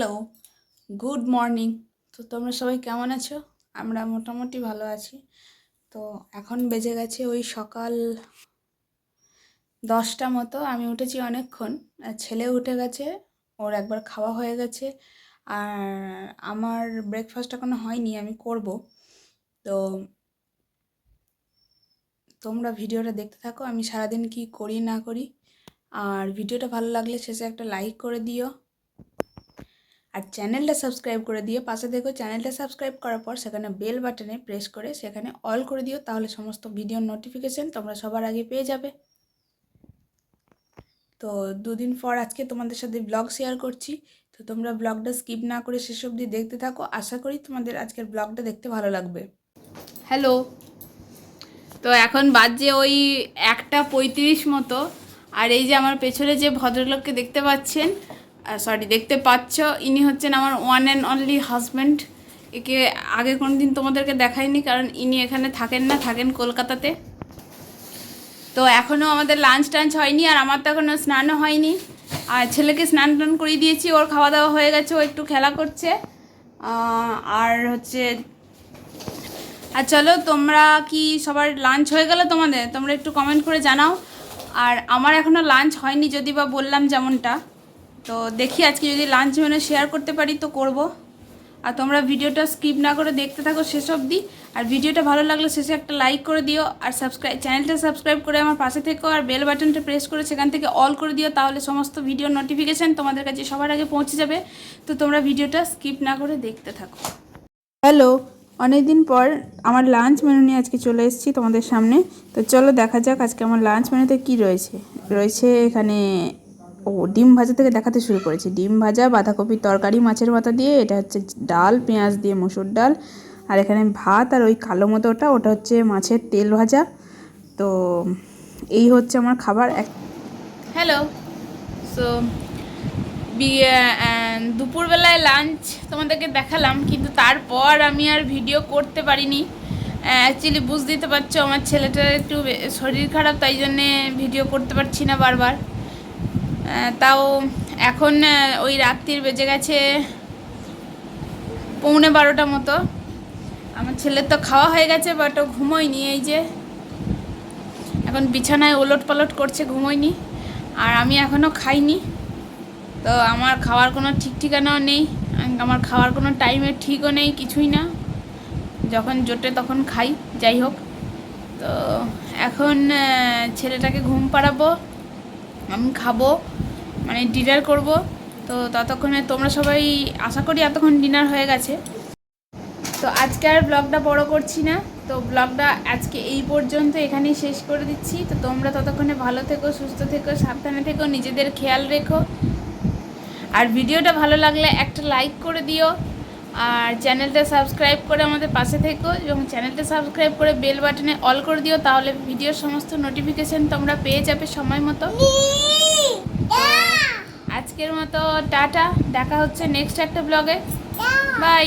Hello, good morning. তো তোমরা সবাই কেমন আছো? আমরা মোটামুটি ভালো আছি। তো এখন বেজে গেছে ওই সকাল দশটা মতো। আমি উঠেছি অনেকক্ষণ। ছেলে উঠে গেছে, ওর একবার খাওয়া হয়ে গেছে। আর আমার ব্রেকফাস্ট এখনও হয়নি, আমি করব। তো তোমরা ভিডিওটা দেখতে থাকো, আমি সারাদিন কি করি না করি। আর ভিডিওটা ভালো লাগলে শেষে একটা লাইক করে দিও। আর চ্যানেলটা সাবস্ক্রাইব করে দিও। পাশে দেখো চ্যানেলটা সাবস্ক্রাইব করার পর সেখানে বেল বাটনে প্রেস করে সেখানে অল করে দিও। তাহলে সমস্ত ভিডিওর নোটিফিকেশান তোমরা সবার আগে পেয়ে যাবে। তো দুদিন পর আজকে তোমাদের সাথে ব্লগ শেয়ার করছি। তো তোমরা ব্লগটা স্কিপ না করে শেষ অবধি দেখতে থাকো। আশা করি তোমাদের আজকের ব্লগটা দেখতে ভালো লাগবে। হ্যালো। তো এখন বাজে ওই একটা পঁয়ত্রিশ মতো। আর এই যে আমার পেছনে যে ভদ্রলোককে দেখতে পাচ্ছেন সরি দেখতে পাচ্ছ, ইনি হচ্ছেন আমার ওয়ান অ্যান্ড অনলি হাজব্যান্ড একে আগে কোনো দিন তোমাদেরকে দেখাইনি, কারণ ইনি এখানে থাকেন না, থাকেন কলকাতাতে। তো এখনও আমাদের লাঞ্চ টাঞ্চ হয়নি, আর আমার তো এখনও স্নানও হয়নি। আর ছেলেকে স্নান টান করিয়ে দিয়েছি, ওর খাওয়া দাওয়া হয়ে গেছে, ও একটু খেলা করছে। আর হচ্ছে, আর চলো, তোমরা কি সবার লাঞ্চ হয়ে গেল তোমাদের? তোমরা একটু কমেন্ট করে জানাও। আর আমার এখনও লাঞ্চ হয়নি, যদি বা বললাম যেমনটা। তো দেখি আজকে যদি লাঞ্চ মেনু শেয়ার করতে পারি তো করব। আর তোমরা ভিডিওটা স্কিপ না করে দেখতে থাকো শেষ অবধি। আর ভিডিওটা ভালো লাগলে শেষে একটা লাইক করে দিও। আর সাবস্ক্রাইব চ্যানেলটা সাবস্ক্রাইব করে আমার পাশে থেকো। আর বেল বাটনটা প্রেস করে সেখান থেকে অল করে দিও। তাহলে সমস্ত ভিডিও নোটিফিকেশান তোমাদের কাছে সবার আগে পৌঁছে যাবে। তো তোমরা ভিডিওটা স্কিপ না করে দেখতে থাকো। হ্যালো অনেক দিন পর আমার লাঞ্চ মেনু নিয়ে আজকে চলে এসেছি তোমাদের সামনে। তো চলো দেখা যাক আজকে আমার লাঞ্চ মেনুতে কি রয়েছে। রয়েছে এখানে ও, ডিম ভাজা থেকে দেখাতে শুরু করেছি। ডিম ভাজা বাঁধাকপির তরকারি, মাছের মাথা দিয়ে, এটা হচ্ছে ডাল, পেঁয়াজ দিয়ে মসুর ডাল। আর এখানে ভাত আর ওই কালো মতো ওটা ওটা হচ্ছে মাছের তেল ভাজা। তো এই হচ্ছে আমার খাবার। এক হ্যালো সো দুপুরবেলায় লাঞ্চ তোমাদেরকে দেখালাম, কিন্তু তারপর আমি আর ভিডিও করতে পারিনি। অ্যাকচুয়ালি বুঝ দিতে পারছ, আমার ছেলেটার একটু শরীর খারাপ, তাই জন্যে ভিডিও করতে পারছি না বারবার। তাও এখন ওই রাত্রির বেজে গেছে পৌনে বারোটা মতো। আমার ছেলের তো খাওয়া হয়ে গেছে বাট ও ঘুমোয়নি এই যে। এখন বিছানায় ওলট পালট করছে, ঘুমোয়নি। আর আমি এখনও খাইনি। তো আমার খাওয়ার কোনো ঠিক ঠিকানাও নেই আম- আমার খাওয়ার কোনো টাইমের ঠিকও নেই, কিছুই না। যখন জোটে তখন খাই, যাই হোক। তো এখন ছেলেটাকে ঘুম পাড়াবো, আমি খাব। মানে ডিনার করব। তো ততক্ষণে তোমরা সবাই আশা করি এতক্ষণ ডিনার হয়ে গেছে। তো আজকে আর ব্লগটা বড় করছি না। তো ব্লগটা আজকে এই পর্যন্ত এখানেই শেষ করে দিচ্ছি। তো তোমরা ততক্ষণে ভালো থেকো, সুস্থ থেকো, সাবধানে থেকো, নিজেদের খেয়াল রেখো। আর ভিডিওটা ভালো লাগলে একটা লাইক করে দিও। আর চ্যানেলটা সাবস্ক্রাইব করে আমাদের পাশে থেকো এবং চ্যানেলটা সাবস্ক্রাইব করে বেল বাটনে অল করে দিও। তাহলে ভিডিওর সমস্ত নোটিফিকেশান তোমরা পেয়ে যাবে সময় মতো। আজকের মতো টাটা দেখা হচ্ছে নেক্সট একটা ব্লগে বাই